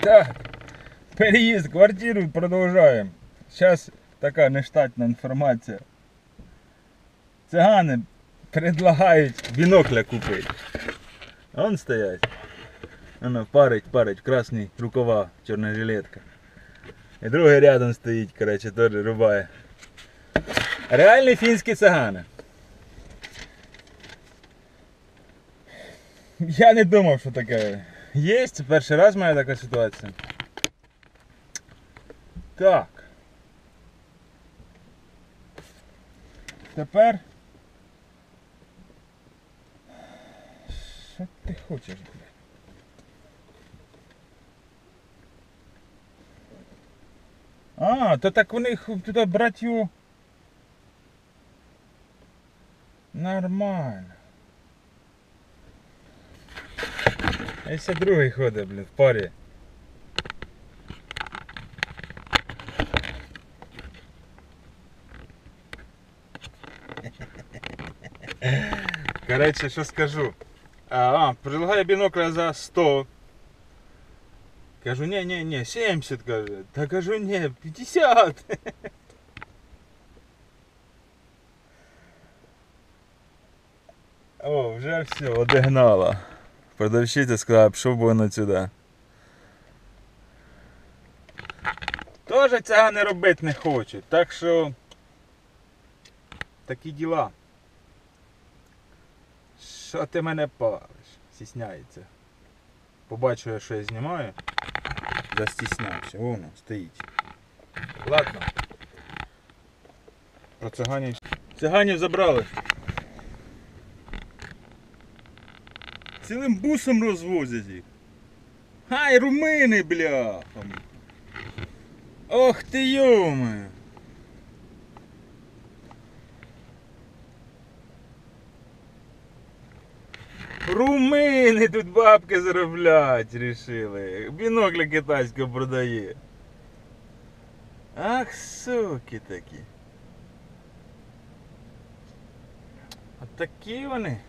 Так, переїзд в квартиру продовжуємо. Зараз така нештатна інформація. Цигани предлагають бінокля купити. Вон стоять. Воно парить, парить, красні рукава, чорна жилетка. І другий рядом стоїть, коротше, теж рубає. Реальні фінські цигани. Я не думав, що таке є. Це перший раз моя така ситуація. Так. Тепер. Що ти хочеш, блядь? А, то так у них туди братю. Нормально. А ще другий ходить, блін, в парі. Коротше, що скажу. А, а предлагаю бінокля за 100. Кажу, ні, ні, ні, 70, каже. Та кажу, ні, 50. О, вже все, одігнала. Продавщиця сказала, пішов би воно сюди. Тоже цього не робити не хочуть, так що такі діла. Що ти мене палиш? Стісняється. Побачив, я, що я знімаю. Застіснявся. Воно, стоїть. Ладно. Про циганів. Циганів забрали. Цілим бусом розвозять їх. Хай, румини, бляха. Ох ти йоми. Румини тут бабки зароблять, рішили. Бінокля китайського продає. Ах, суки такі. От такі вони.